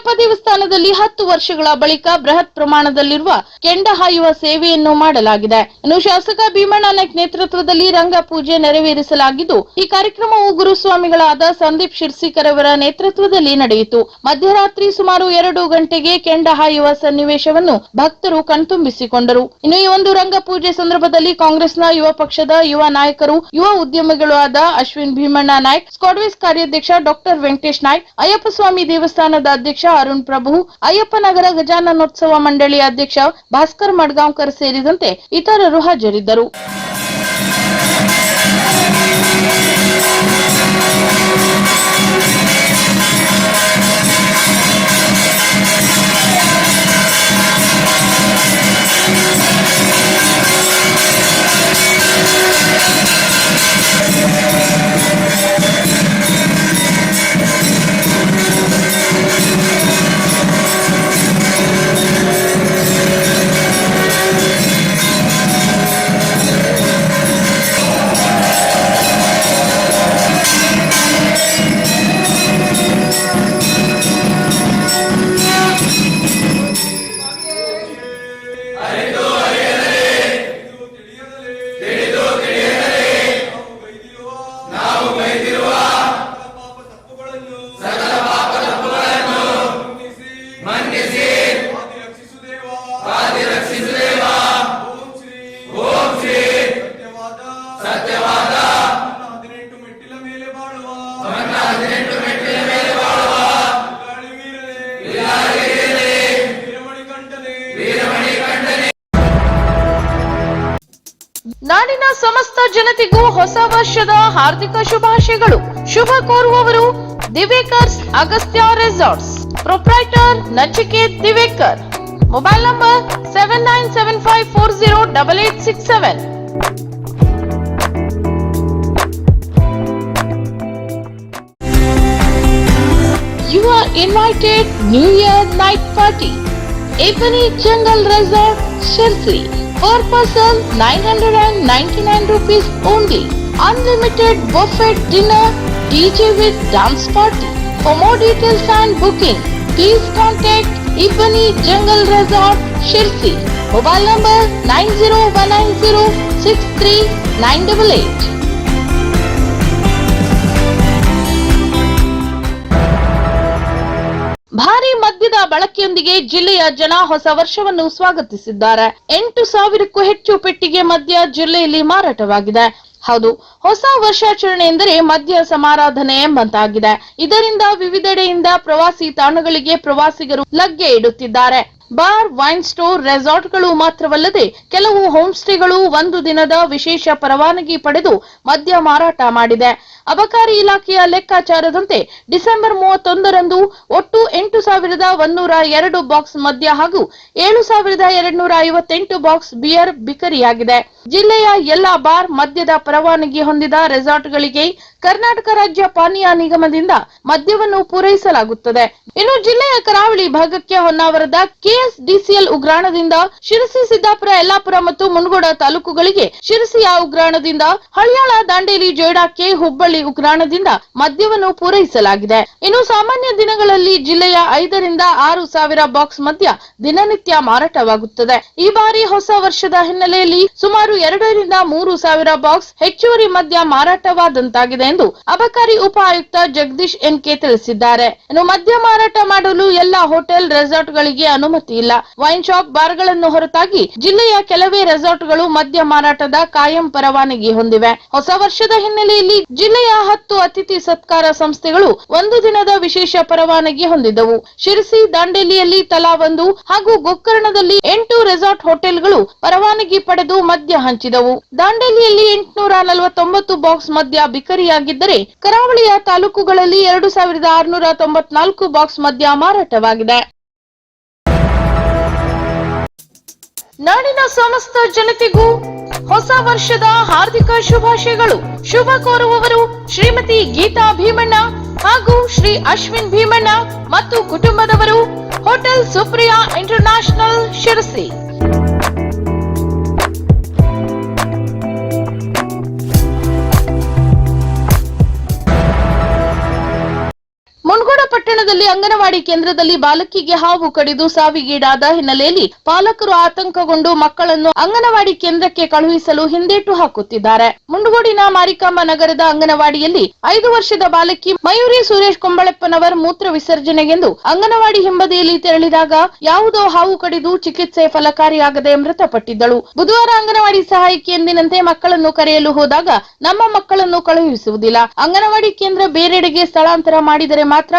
ಅಯ್ಯಪ್ಪ ದೇವಸ್ಥಾನದಲ್ಲಿ ಹತ್ತು ವರ್ಷಗಳ ಬಳಿಕ ಬೃಹತ್ ಪ್ರಮಾಣದಲ್ಲಿರುವ ಕೆಂಡ ಹಾಯುವ ಸೇವೆಯನ್ನು ಮಾಡಲಾಗಿದೆ. ಇನ್ನು ಶಾಸಕ ಭೀಮಣ್ಣ ನಾಯ್ಕ್ ನೇತೃತ್ವದಲ್ಲಿ ರಂಗ ಪೂಜೆ ನೆರವೇರಿಸಲಾಗಿದ್ದು, ಈ ಕಾರ್ಯಕ್ರಮವು ಗುರುಸ್ವಾಮಿಗಳಾದ ಸಂದೀಪ್ ಶಿರ್ಸಿಕರ್ ಅವರ ನೇತೃತ್ವದಲ್ಲಿ ನಡೆಯಿತು. ಮಧ್ಯರಾತ್ರಿ ಸುಮಾರು ಎರಡು ಗಂಟೆಗೆ ಕೆಂಡ ಹಾಯುವ ಸನ್ನಿವೇಶವನ್ನು ಭಕ್ತರು ಕಣ್ತುಂಬಿಸಿಕೊಂಡರು. ಇನ್ನು ಈ ಒಂದು ರಂಗ ಪೂಜೆ ಸಂದರ್ಭದಲ್ಲಿ ಕಾಂಗ್ರೆಸ್ನ ಯುವ ಪಕ್ಷದ ಯುವ ನಾಯಕರು, ಯುವ ಉದ್ಯಮಿಗಳು ಆದ ಅಶ್ವಿನ್ ಭೀಮಣ್ಣ ನಾಯ್ಕ್ ಸ್ಕಾಡ್ವೇಸ್ ಕಾರ್ಯಾಧ್ಯಕ್ಷ ಡಾಕ್ಟರ್ ವೆಂಕಟೇಶ್ ನಾಯ್ಕ್, ಅಯ್ಯಪ್ಪ ಸ್ವಾಮಿ ದೇವಸ್ಥಾನದ ಅಧ್ಯಕ್ಷ ಅರುಣ್ ಪ್ರಭು ಅಯ್ಯಪ್ಪನಗರ ಗಜಾನನೋತ್ಸವ ಮಂಡಳಿ ಅಧ್ಯಕ್ಷ ಭಾಸ್ಕರ್ ಮಡ್ಗಾಂವ್ಕರ್ ಸೇರಿದಂತೆ ಇತರರು ಹಾಜರಿದ್ದರು. ಜನತೆಗೂ ಹೊಸ ವರ್ಷದ ಹಾರ್ದಿಕ ಶುಭಾಶಯಗಳು. ಶುಭ ಕೋರುವವರು Divekars Agastya resorts. Proprietor Nachiket Divekar mobile number seven nine seven five four zero double eight six seven You are invited New Year night party. Ebony Jungle Resort, Shirsi. Per person 999 rupees only. Unlimited buffet dinner, DJ with dance party. For more details and booking, please contact Ebony Jungle Resort, Shirsi. Mobile number 90190639888. ಭಾರಿ ಮದ್ಯದ ಬಳಕೆಯೊಂದಿಗೆ ಜಿಲ್ಲೆಯ ಜನ ಹೊಸ ವರ್ಷವನ್ನು ಸ್ವಾಗತಿಸಿದ್ದಾರೆ. ಎಂಟು ಸಾವಿರಕ್ಕೂ ಹೆಚ್ಚು ಪೆಟ್ಟಿಗೆ ಮದ್ಯ ಜಿಲ್ಲೆಯಲ್ಲಿ ಮಾರಾಟವಾಗಿದೆ. ಹೌದು, ಹೊಸ ವರ್ಷಾಚರಣೆ ಎಂದರೆ ಮದ್ಯ ಸಮಾರಾಧನೆ ಎಂಬಂತಾಗಿದೆ. ಇದರಿಂದ ವಿವಿಧೆಡೆಯಿಂದ ಪ್ರವಾಸಿ ತಾಣಗಳಿಗೆ ಪ್ರವಾಸಿಗರು ಲಗ್ಗೆ ಇಡುತ್ತಿದ್ದಾರೆ. ಬಾರ್, ವೈನ್ ಸ್ಟೋರ್, ರೆಸಾರ್ಟ್ಗಳು ಮಾತ್ರವಲ್ಲದೆ ಕೆಲವು ಹೋಮ್ ಸ್ಟೇಗಳು ಒಂದು ದಿನದ ವಿಶೇಷ ಪರವಾನಗಿ ಪಡೆದು ಮದ್ಯ ಮಾರಾಟ ಮಾಡಿದೆ. ಅಬಕಾರಿ ಇಲಾಖೆಯ ಲೆಕ್ಕಾಚಾರದಂತೆ ಡಿಸೆಂಬರ್ ಮೂವತ್ತೊಂದರಂದು ಒಟ್ಟು ಎಂಟು ಸಾವಿರದ ಒಂದೂರ ಎರಡು ಬಾಕ್ಸ್ ಮದ್ಯ ಹಾಗೂ ಏಳು ಸಾವಿರದ ಎರಡ್ನೂರ ಐವತ್ತೆಂಟು ಬಾಕ್ಸ್ ಬಿಯರ್ ಬಿಕರಿಯಾಗಿದೆ. ಜಿಲ್ಲೆಯ ಎಲ್ಲಾ ಬಾರ್ ಮದ್ಯದ ಪರವಾನಗಿ ಹೊಂದಿದ ರೆಸಾರ್ಟ್ಗಳಿಗೆ ಕರ್ನಾಟಕ ರಾಜ್ಯ ಪಾನೀಯ ನಿಗಮದಿಂದ ಮದ್ಯವನ್ನು ಪೂರೈಸಲಾಗುತ್ತದೆ. ಇನ್ನು ಜಿಲ್ಲೆಯ ಕರಾವಳಿ ಭಾಗಕ್ಕೆ ಹೊನ್ನಾವರದ ಕೆಎಸ್ಡಿಸಿಎಲ್ ಉಗ್ರಾಣದಿಂದ ಶಿರಸಿ, ಸಿದ್ದಾಪುರ, ಯಲ್ಲಾಪುರ ಮತ್ತು ಮುನಗೋಡ ತಾಲೂಕುಗಳಿಗೆ ಶಿರಸಿಯ ಉಗ್ರಾಣದಿಂದ ಹಳಿಯಾಳ, ದಾಂಡೇಲಿ ಜೇಡಾಕ್ಕೆ ಹುಬ್ಬಳ್ಳಿ ಉಗ್ರಾಣದಿಂದ ಮದ್ಯವನ್ನು ಪೂರೈಸಲಾಗಿದೆ. ಇನ್ನು ಸಾಮಾನ್ಯ ದಿನಗಳಲ್ಲಿ ಜಿಲ್ಲೆಯ ಐದರಿಂದ ಆರು ಸಾವಿರ ಬಾಕ್ಸ್ ಮದ್ಯ ದಿನನಿತ್ಯ ಮಾರಾಟವಾಗುತ್ತದೆ. ಈ ಬಾರಿ ಹೊಸ ವರ್ಷದ ಹಿನ್ನೆಲೆಯಲ್ಲಿ ಸುಮಾರು ಎರಡರಿಂದ ಮೂರು ಸಾವಿರ ಬಾಕ್ಸ್ ಹೆಚ್ಚುವರಿ ಮದ್ಯ ಮಾರಾಟವಾದಂತಾಗಿದೆ. ಎಂದು ಅಬಕಾರಿ ಉಪ ಆಯುಕ್ತ ಜಗದೀಶ್ ಎನ್ಕೆ ತಿಳಿಸಿದ್ದಾರೆ. ಇನ್ನು ಮದ್ಯ ಮಾರಾಟ ಮಾಡಲು ಎಲ್ಲಾ ಹೋಟೆಲ್, ರೆಸಾರ್ಟ್ಗಳಿಗೆ ಅನುಮತಿ ಇಲ್ಲ. ವೈನ್ ಶಾಪ್ ಬಾರ್ಗಳನ್ನು ಹೊರತಾಗಿ ಜಿಲ್ಲೆಯ ಕೆಲವೇ ರೆಸಾರ್ಟ್ಗಳು ಮದ್ಯ ಮಾರಾಟದ ಕಾಯಂ ಪರವಾನಗಿ ಹೊಂದಿವೆ. ಹೊಸ ವರ್ಷದ ಹಿನ್ನೆಲೆಯಲ್ಲಿ ಜಿಲ್ಲೆಯ ಹತ್ತು ಅತಿಥಿ ಸತ್ಕಾರ ಸಂಸ್ಥೆಗಳು ಒಂದು ದಿನದ ವಿಶೇಷ ಪರವಾನಗಿ ಹೊಂದಿದ್ದವು ಶಿರಸಿ, ದಾಂಡೇಲಿಯಲ್ಲಿ ತಲಾ ಒಂದು ಹಾಗೂ ಗೋಕರ್ಣದಲ್ಲಿ ಎಂಟು ರೆಸಾರ್ಟ್ ಹೋಟೆಲ್ಗಳು ಪರವಾನಗಿ ಪಡೆದು ಮದ್ಯ ಹಂಚಿದವು. ದಾಂಡೇಲಿಯಲ್ಲಿ ಎಂಟುನೂರ ನಲವತ್ತೊಂಬತ್ತು ಬಾಕ್ಸ್ ಮದ್ಯ ಬಿಕರಿಯಾಗಿದ್ದರೆ ಕರಾವಳಿಯ ತಾಲೂಕುಗಳಲ್ಲಿ ಎರಡು ಸಾವಿರದ ಆರುನೂರ ತೊಂಬತ್ನಾಲ್ಕು ಬಾಕ್ಸ್ ಮದ್ಯ ಮಾರಾಟವಾಗಿದೆ. ನಾಡಿನ ಸಮಸ್ತ ಜನತೆಗೂ ಹೊಸ ವರ್ಷದ ಹಾರ್ದಿಕ ಶುಭಾಶಯಗಳು. ಶುಭ ಕೋರುವವರು ಶ್ರೀಮತಿ ಗೀತಾ ಭೀಮಣ್ಣ ಹಾಗೂ ಶ್ರೀ ಅಶ್ವಿನ್ ಭೀಮಣ್ಣ ಮತ್ತು ಕುಟುಂಬದವರು, ಹೋಟೆಲ್ ಸುಪ್ರಿಯಾ ಇಂಟರ್ನ್ಯಾಷನಲ್ ಶಿರಸಿ. ಅಂಗನವಾಡಿ ಕೇಂದ್ರದಲ್ಲಿ ಬಾಲಕಿಗೆ ಹಾವು ಕಡಿದು ಸಾವಿಗೀಡಾದ ಹಿನ್ನೆಲೆಯಲ್ಲಿ ಪಾಲಕರು ಆತಂಕಗೊಂಡು ಮಕ್ಕಳನ್ನು ಅಂಗನವಾಡಿ ಕೇಂದ್ರಕ್ಕೆ ಕಳುಹಿಸಲು ಹಿಂದೇಟು ಹಾಕುತ್ತಿದ್ದಾರೆ. ಮುಂಡಗೋಡಿನ ಮಾರಿಕಾಂಬ ನಗರದ ಅಂಗನವಾಡಿಯಲ್ಲಿ ಐದು ವರ್ಷದ ಬಾಲಕಿ ಮಯೂರಿ ಸುರೇಶ್ ಕೊಂಬಳಪ್ಪನವರ್ ಮೂತ್ರ ವಿಸರ್ಜನೆಗೆಂದು ಅಂಗನವಾಡಿ ಹಿಂಬದಿಯಲ್ಲಿ ತೆರಳಿದಾಗ ಯಾವುದೋ ಹಾವು ಕಡಿದು ಚಿಕಿತ್ಸೆ ಫಲಕಾರಿಯಾಗದೆ ಮೃತಪಟ್ಟಿದ್ದಳು. ಬುಧವಾರ ಅಂಗನವಾಡಿ ಸಹಾಯಕಿ ಎಂದಿನಂತೆ ಮಕ್ಕಳನ್ನು ಕರೆಯಲು ಹೋದಾಗ ನಮ್ಮ ಮಕ್ಕಳನ್ನು ಕಳುಹಿಸುವುದಿಲ್ಲ. ಅಂಗನವಾಡಿ ಕೇಂದ್ರ ಬೇರೆಡೆಗೆ ಸ್ಥಳಾಂತರ ಮಾಡಿದರೆ ಮಾತ್ರ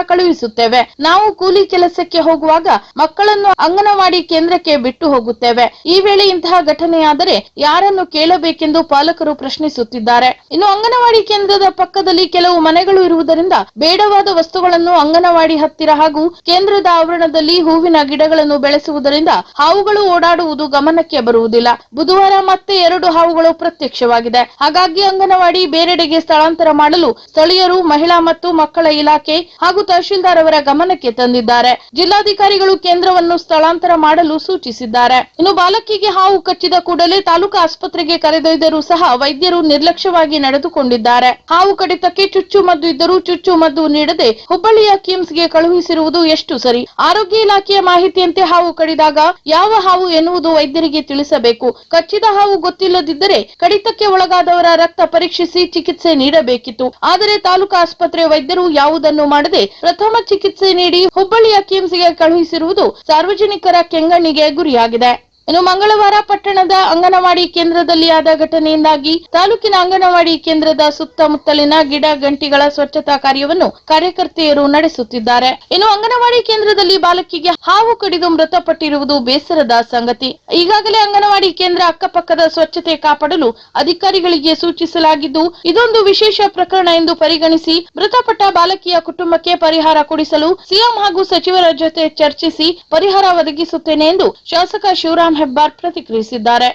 ಕಳುಹಿಸುತ್ತೇವೆ ನಾವು ಕೂಲಿ ಕೆಲಸಕ್ಕೆ ಹೋಗುವಾಗ ಮಕ್ಕಳನ್ನು ಅಂಗನವಾಡಿ ಕೇಂದ್ರಕ್ಕೆ ಬಿಟ್ಟು ಹೋಗುತ್ತೇವೆ. ಈ ವೇಳೆ ಇಂತಹ ಘಟನೆಯಾದರೆ ಯಾರನ್ನು ಕೇಳಬೇಕೆಂದು ಪಾಲಕರು ಪ್ರಶ್ನಿಸುತ್ತಿದ್ದಾರೆ. ಇನ್ನು ಅಂಗನವಾಡಿ ಕೇಂದ್ರದ ಪಕ್ಕದಲ್ಲಿ ಕೆಲವು ಮನೆಗಳು ಇರುವುದರಿಂದ ಬೇಡವಾದ ವಸ್ತುಗಳನ್ನು ಅಂಗನವಾಡಿ ಹತ್ತಿರ ಹಾಗೂ ಕೇಂದ್ರದ ಆವರಣದಲ್ಲಿ ಹೂವಿನ ಗಿಡಗಳನ್ನು ಬೆಳೆಸುವುದರಿಂದ ಹಾವುಗಳು ಓಡಾಡುವುದು ಗಮನಕ್ಕೆ ಬರುವುದಿಲ್ಲ. ಬುಧವಾರ ಮತ್ತೆ ಎರಡು ಹಾವುಗಳು ಪ್ರತ್ಯಕ್ಷವಾಗಿದೆ. ಹಾಗಾಗಿ ಅಂಗನವಾಡಿ ಬೇರೆಡೆಗೆ ಸ್ಥಳಾಂತರ ಮಾಡಲು ಸ್ಥಳೀಯರು, ಮಹಿಳಾ ಮತ್ತು ಮಕ್ಕಳ ಇಲಾಖೆ ಹಾಗೂ ತಹಶೀಲ್ದಾರ್ ಗಮನಕ್ಕೆ ತಂದಿದ್ದಾರೆ. ಜಿಲ್ಲಾಧಿಕಾರಿಗಳು ಕೇಂದ್ರವನ್ನು ಸ್ಥಳಾಂತರ ಮಾಡಲು ಸೂಚಿಸಿದ್ದಾರೆ. ಇನ್ನು ಬಾಲಕಿಗೆ ಹಾವು ಕಚ್ಚಿದ ಕೂಡಲೇ ತಾಲೂಕು ಆಸ್ಪತ್ರೆಗೆ ಕರೆದೊಯ್ದರೂ ಸಹ ವೈದ್ಯರು ನಿರ್ಲಕ್ಷ್ಯವಾಗಿ ನಡೆದುಕೊಂಡಿದ್ದಾರೆ. ಹಾವು ಕಡಿತಕ್ಕೆ ಚುಚ್ಚು ಮದ್ದು ಇದ್ದರೂ ಚುಚ್ಚು ಮದ್ದು ನೀಡದೆ ಹುಬ್ಬಳ್ಳಿಯ ಕಿಮ್ಸ್ಗೆ ಕಳುಹಿಸಿರುವುದು ಎಷ್ಟು ಸರಿ? ಆರೋಗ್ಯ ಇಲಾಖೆಯ ಮಾಹಿತಿಯಂತೆ ಹಾವು ಕಡಿದಾಗ ಯಾವ ಹಾವು ಎನ್ನುವುದು ವೈದ್ಯರಿಗೆ ತಿಳಿಸಬೇಕು. ಕಚ್ಚಿದ ಹಾವು ಗೊತ್ತಿಲ್ಲದಿದ್ದರೆ ಕಡಿತಕ್ಕೆ ಒಳಗಾದವರ ರಕ್ತ ಪರೀಕ್ಷಿಸಿ ಚಿಕಿತ್ಸೆ ನೀಡಬೇಕಿತ್ತು. ಆದರೆ ತಾಲೂಕು ಆಸ್ಪತ್ರೆ ವೈದ್ಯರು ಯಾವುದನ್ನು ಮಾಡದೆ ಪ್ರಥಮ ಚಿಕಿತ್ಸೆ ನೀಡಿ ಹುಬ್ಬಳ್ಳಿಯ ಕಿಮ್ಸ್ಗೆ ಕಳುಹಿಸಿರುವುದು ಸಾರ್ವಜನಿಕರ ಕೆಂಗಣ್ಣಿಗೆ ಗುರಿಯಾಗಿದೆ. ಇನ್ನು ಮಂಗಳವಾರ ಪಟ್ಟಣದ ಅಂಗನವಾಡಿ ಕೇಂದ್ರದಲ್ಲಿ ಆದ ಘಟನೆಯಿಂದಾಗಿ ತಾಲೂಕಿನ ಅಂಗನವಾಡಿ ಕೇಂದ್ರದ ಸುತ್ತಮುತ್ತಲಿನ ಗಿಡ ಗಂಟಿಗಳ ಸ್ವಚ್ಛತಾ ಕಾರ್ಯವನ್ನು ಕಾರ್ಯಕರ್ತೆಯರು ನಡೆಸುತ್ತಿದ್ದಾರೆ. ಇನ್ನು ಅಂಗನವಾಡಿ ಕೇಂದ್ರದಲ್ಲಿ ಬಾಲಕಿಗೆ ಹಾವು ಕಡಿದು ಮೃತಪಟ್ಟಿರುವುದು ಬೇಸರದ ಸಂಗತಿ. ಈಗಾಗಲೇ ಅಂಗನವಾಡಿ ಕೇಂದ್ರ ಅಕ್ಕಪಕ್ಕದ ಸ್ವಚ್ಛತೆ ಕಾಪಾಡಲು ಅಧಿಕಾರಿಗಳಿಗೆ ಸೂಚಿಸಲಾಗಿದ್ದು, ಇದೊಂದು ವಿಶೇಷ ಪ್ರಕರಣ ಎಂದು ಪರಿಗಣಿಸಿ ಮೃತಪಟ್ಟ ಬಾಲಕಿಯ ಕುಟುಂಬಕ್ಕೆ ಪರಿಹಾರ ಕೊಡಿಸಲು ಸಿಎಂ ಹಾಗೂ ಸಚಿವರ ಜೊತೆ ಚರ್ಚಿಸಿ ಪರಿಹಾರ ಒದಗಿಸುತ್ತೇನೆ ಎಂದು ಶಾಸಕ ಶಿವರಾಂ ಹೆಬ್ಬಾರ್ ಪ್ರತಿಕ್ರಿಯಿಸಿದ್ದಾರೆ.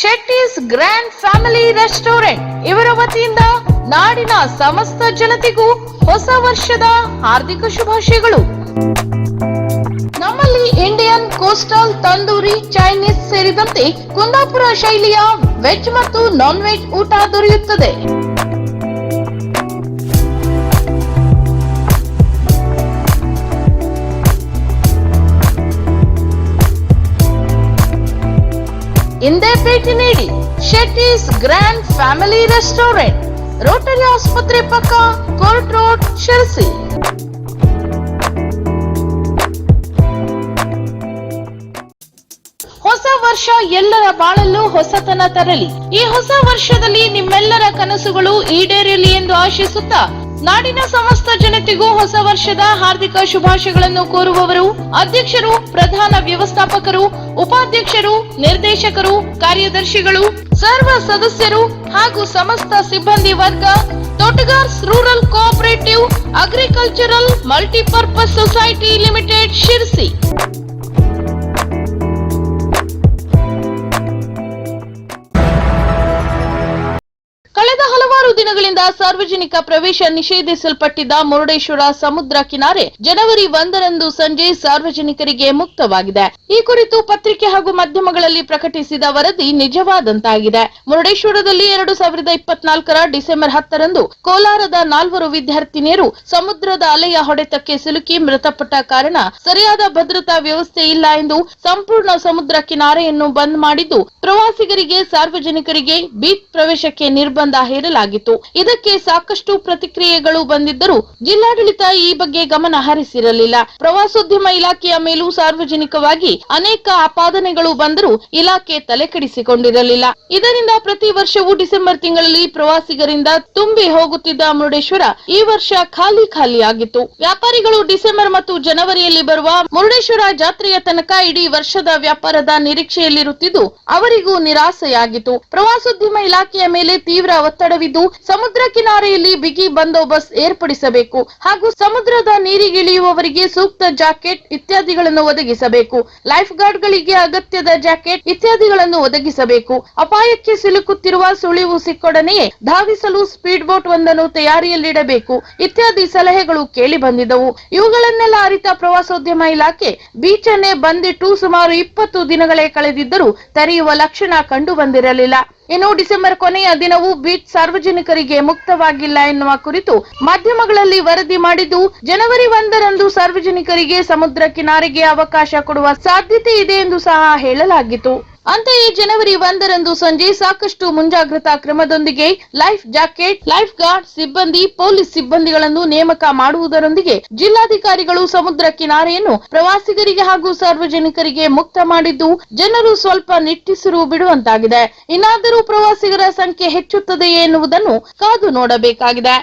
ಶೆಟ್ಟಿಸ್ ಗ್ರ್ಯಾಂಡ್ ಫ್ಯಾಮಿಲಿ ರೆಸ್ಟೋರೆಂಟ್ ಇವರ ವತಿಯಿಂದ ನಾಡಿನ ಸಮಸ್ತ ಜನತೆಗೂ ಹೊಸ ವರ್ಷದ ಹಾರ್ದಿಕ ಶುಭಾಶಯಗಳು. ನಮ್ಮಲ್ಲಿ ಇಂಡಿಯನ್ ಕೋಸ್ಟಲ್ ತಂದೂರಿ ಚೈನೀಸ್ ಸೇರಿದಂತೆ ಕುಂದಾಪುರ ಶೈಲಿಯ ವೆಜ್ ಮತ್ತು ನಾನ್ ವೆಜ್ ಊಟ ದೊರೆಯುತ್ತದೆ. ಹಿಂದೆ ಭೇಟಿ ನೀಡಿ Shettys grand family restaurant, rotary ಆಸ್ಪತ್ರೆ ಪಕ್ಕ ಕೋರ್ಟ್ ರೋಡ್, ಶಿರಸಿ. ಹೊಸ ವರ್ಷ ಎಲ್ಲರ ಬಾಳಲ್ಲೂ ಹೊಸತನ ತರಲಿ. ಈ ಹೊಸ ವರ್ಷದಲ್ಲಿ ನಿಮ್ಮೆಲ್ಲರ ಕನಸುಗಳು ಈಡೇರಲಿ ಎಂದು ಆಶಿಸುತ್ತಾ ನಾಡಿನ ಸಮಸ್ತ ಜನತೆಗೂ ಹೊಸ ವರ್ಷದ ಹಾರ್ದಿಕ ಶುಭಾಶಯಗಳನ್ನು ಕೋರುವವರು ಅಧ್ಯಕ್ಷರು, ಪ್ರಧಾನ ವ್ಯವಸ್ಥಾಪಕರು, ಉಪಾಧ್ಯಕ್ಷರು, ನಿರ್ದೇಶಕರು, ಕಾರ್ಯದರ್ಶಿಗಳು, ಸರ್ವ ಸದಸ್ಯರು ಹಾಗೂ ಸಮಸ್ತ ಸಿಬ್ಬಂದಿ ವರ್ಗ, Totagars rural cooperative agricultural multipurpose society limited Sirsi. ಹಲವಾರು ದಿನಗಳಿಂದ ಸಾರ್ವಜನಿಕ ಪ್ರವೇಶ ನಿಷೇಧಿಸಲ್ಪಟ್ಟಿದ್ದ ಮುರುಡೇಶ್ವರ ಸಮುದ್ರ ಕಿನಾರೆ ಜನವರಿ ಒಂದರಂದು ಸಂಜೆ ಸಾರ್ವಜನಿಕರಿಗೆ ಮುಕ್ತವಾಗಿದೆ. ಈ ಕುರಿತು ಪತ್ರಿಕೆ ಹಾಗೂ ಮಾಧ್ಯಮಗಳಲ್ಲಿ ಪ್ರಕಟಿಸಿದ ವರದಿ ನಿಜವಾದಂತಾಗಿದೆ. ಮುರುಡೇಶ್ವರದಲ್ಲಿ ಎರಡು ಸಾವಿರದ ಇಪ್ಪತ್ನಾಲ್ಕರ ಡಿಸೆಂಬರ್ ಹತ್ತರಂದು ಕೋಲಾರದ ನಾಲ್ವರು ವಿದ್ಯಾರ್ಥಿನಿಯರು ಸಮುದ್ರದ ಅಲೆಯ ಹೊಡೆತಕ್ಕೆ ಸಿಲುಕಿ ಮೃತಪಟ್ಟ ಕಾರಣ ಸರಿಯಾದ ಭದ್ರತಾ ವ್ಯವಸ್ಥೆ ಇಲ್ಲ ಎಂದು ಸಂಪೂರ್ಣ ಸಮುದ್ರ ಕಿನಾರೆಯನ್ನು ಬಂದ್ ಮಾಡಿದ್ದು ಪ್ರವಾಸಿಗರಿಗೆ ಸಾರ್ವಜನಿಕರಿಗೆ ಬೀಚ್ ಪ್ರವೇಶಕ್ಕೆ ನಿರ್ಬಂಧ ಹೇರಲಾಗಿತ್ತು. ಇದಕ್ಕೆ ಸಾಕಷ್ಟು ಪ್ರತಿಕ್ರಿಯೆಗಳು ಬಂದಿದ್ದರೂ ಜಿಲ್ಲಾಡಳಿತ ಈ ಬಗ್ಗೆ ಗಮನ ಹರಿಸಿರಲಿಲ್ಲ. ಪ್ರವಾಸೋದ್ಯಮ ಇಲಾಖೆಯ ಮೇಲೂ ಸಾರ್ವಜನಿಕವಾಗಿ ಅನೇಕ ಆಪಾದನೆಗಳು ಬಂದರೂ ಇಲಾಖೆ ತಲೆಕೆಡಿಸಿಕೊಂಡಿರಲಿಲ್ಲ. ಇದರಿಂದ ಪ್ರತಿ ವರ್ಷವೂ ಡಿಸೆಂಬರ್ ತಿಂಗಳಲ್ಲಿ ಪ್ರವಾಸಿಗರಿಂದ ತುಂಬಿ ಹೋಗುತ್ತಿದ್ದ ಮುರುಡೇಶ್ವರ ಈ ವರ್ಷ ಖಾಲಿ ಖಾಲಿಯಾಗಿತ್ತು ವ್ಯಾಪಾರಿಗಳು ಡಿಸೆಂಬರ್ ಮತ್ತು ಜನವರಿಯಲ್ಲಿ ಬರುವ ಮುರುಡೇಶ್ವರ ಜಾತ್ರೆಯ ತನಕ ಇಡೀ ವರ್ಷದ ವ್ಯಾಪಾರದ ನಿರೀಕ್ಷೆಯಲ್ಲಿರುತ್ತಿದ್ದು, ಅವರಿಗೂ ನಿರಾಸೆಯಾಗಿತ್ತು. ಪ್ರವಾಸೋದ್ಯಮ ಇಲಾಖೆಯ ಮೇಲೆ ತೀವ್ರ ಒತ್ತಡವಿದ್ದು ಸಮುದ್ರ ಕಿನಾರೆಯಲ್ಲಿ ಬಿಗಿ ಬಂದೋಬಸ್ತ್ ಏರ್ಪಡಿಸಬೇಕು ಹಾಗೂ ಸಮುದ್ರದ ನೀರಿಗಿಳಿಯುವವರಿಗೆ ಸೂಕ್ತ ಜಾಕೆಟ್ ಇತ್ಯಾದಿಗಳನ್ನು ಒದಗಿಸಬೇಕು. ಲೈಫ್ ಗಾರ್ಡ್ಗಳಿಗೆ ಅಗತ್ಯದ ಜಾಕೆಟ್ ಇತ್ಯಾದಿಗಳನ್ನು ಒದಗಿಸಬೇಕು. ಅಪಾಯಕ್ಕೆ ಸಿಲುಕುತ್ತಿರುವ ಸುಳಿವು ಸಿಕ್ಕೊಡನೆಯೇ ಧಾವಿಸಲು ಸ್ಪೀಡ್ ಬೋಟ್ ಒಂದನ್ನು ತಯಾರಿಯಲ್ಲಿಡಬೇಕು. ಇತ್ಯಾದಿ ಸಲಹೆಗಳು ಕೇಳಿ ಬಂದಿದ್ದವು. ಇವುಗಳನ್ನೆಲ್ಲ ಅರಿತ ಪ್ರವಾಸೋದ್ಯಮ ಇಲಾಖೆ ಬೀಚ್ ಅನ್ನೇ ಬಂದಿಟ್ಟು ಸುಮಾರು ಇಪ್ಪತ್ತು ದಿನಗಳೇ ಕಳೆದಿದ್ದರೂ ತೆರೆಯುವ ಲಕ್ಷಣ ಕಂಡು ಬಂದಿರಲಿಲ್ಲ. ಇನ್ನು ಡಿಸೆಂಬರ್ ಕೊನೆಯ ದಿನವೂ ಬೀಚ್ ಸಾರ್ವಜನಿಕರಿಗೆ ಮುಕ್ತವಾಗಿಲ್ಲ ಎನ್ನುವ ಕುರಿತು ಮಾಧ್ಯಮಗಳಲ್ಲಿ ವರದಿ ಮಾಡಿದ್ದು, ಜನವರಿ ಒಂದರಂದು ಸಾರ್ವಜನಿಕರಿಗೆ ಸಮುದ್ರ ಕಿನಾರೆಗೆ ಅವಕಾಶ ಕೊಡುವ ಸಾಧ್ಯತೆ ಇದೆ ಎಂದು ಸಹ ಹೇಳಲಾಗಿತ್ತು. ಅಂತೆಯೇ ಜನವರಿ ಒಂದರಂದು ಸಂಜೆ ಸಾಕಷ್ಟು ಮುಂಜಾಗ್ರತಾ ಕ್ರಮದೊಂದಿಗೆ ಲೈಫ್ ಜಾಕೆಟ್, ಲೈಫ್ ಗಾರ್ಡ್ ಸಿಬ್ಬಂದಿ, ಪೊಲೀಸ್ ಸಿಬ್ಬಂದಿಗಳನ್ನು ನೇಮಕ ಮಾಡುವುದರೊಂದಿಗೆ ಜಿಲ್ಲಾಧಿಕಾರಿಗಳು ಸಮುದ್ರ ಕಿನಾರೆಯನ್ನು ಪ್ರವಾಸಿಗರಿಗೆ ಹಾಗೂ ಸಾರ್ವಜನಿಕರಿಗೆ ಮುಕ್ತ ಮಾಡಿದ್ದು ಜನರು ಸ್ವಲ್ಪ ನಿಟ್ಟಿಸಿರು ಬಿಡುವಂತಾಗಿದೆ. ಇನ್ನಾದರೂ ಪ್ರವಾಸಿಗರ ಸಂಖ್ಯೆ ಹೆಚ್ಚುತ್ತದೆಯೇ ಎನ್ನುವುದನ್ನು ಕಾದು ನೋಡಬೇಕಾಗಿದೆ.